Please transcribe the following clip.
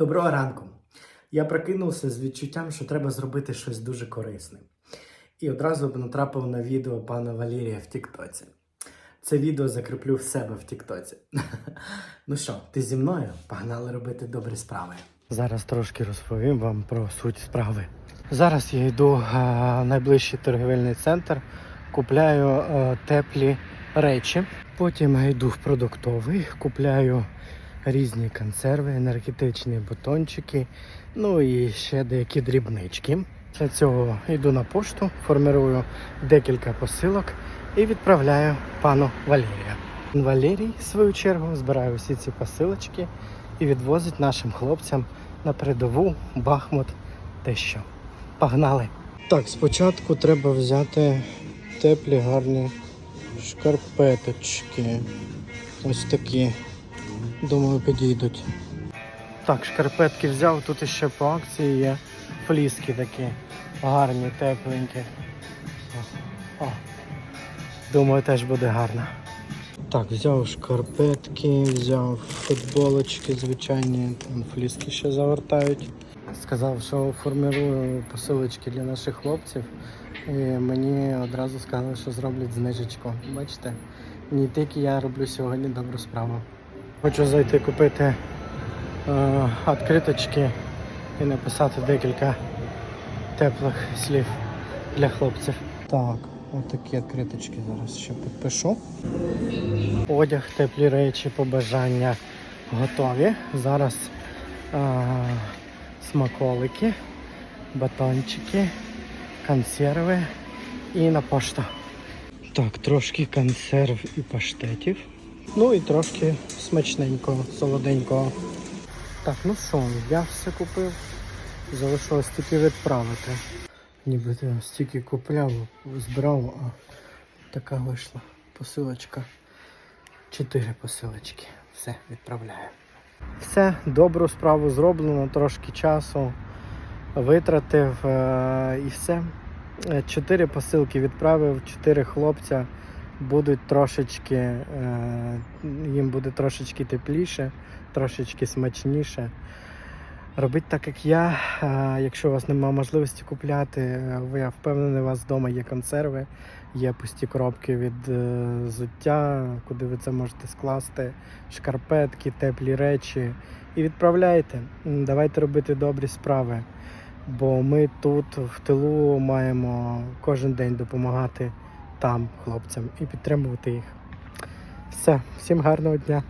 Доброго ранку. Я прокинувся з відчуттям, що треба зробити щось дуже корисне. І одразу б натрапив на відео пана Валерія в Тіктоці. Це відео закріплю в себе в Тіктоці. Ну що, ти зі мною? Погнали робити добрі справи. Зараз трошки розповім вам про суть справи. Зараз я йду е, в найближчий торгівельний центр, купляю е, теплі речі. Потім йду в продуктовий, купляю різні консерви, енергетичні батончики, ну і ще деякі дрібнички. Після цього йду на пошту, формирую декілька посилок і відправляю пану Валерія. Валерій, в свою чергу, збирає всі ці посилочки і відвозить нашим хлопцям на передову Бахмут те що. Погнали! Так, спочатку треба взяти теплі гарні шкарпеточки. Ось такі. Думаю, підійдуть. Так, шкарпетки взяв, тут ще по акції є фліски такі гарні, тепленькі. О, о. Думаю, теж буде гарно. Так, взяв шкарпетки, взяв футболочки звичайні, там фліски ще загортають. Сказав, що формирую посилочки для наших хлопців. І мені одразу сказали, що зроблять знижечку. Бачите, не тільки я роблю сьогодні добру справу. Хочу зайти купити е, відкриточки і написати декілька теплих слів для хлопців. Так, отакі відкриточки зараз ще підпишу. Одяг, теплі речі, побажання готові. Зараз е, смаколики, батончики, консерви і на пошту. Так, трошки консерв і паштетів. Ну і трошки смачненького, солоденького. Так, ну що, я все купив. Залишилось тільки відправити. Ніби я стільки купляв, збирав, а така вийшла посилочка. Чотири посилочки. Все, відправляю. Все, добру справу зроблено, трошки часу витратив е- і все. Е, Чотири посилки відправив, чотири хлопця будуть трошечки, е, їм буде трошечки тепліше, трошечки смачніше. Робіть так, як я. Е, Якщо у вас немає можливості купляти, е, я впевнений, у вас вдома є консерви, є пусті коробки від взуття, куди ви це можете скласти, шкарпетки, теплі речі. І відправляйте. Давайте робити добрі справи. Бо ми тут в тилу маємо кожен день допомагати там хлопцям і підтримувати їх. Все, всім гарного дня.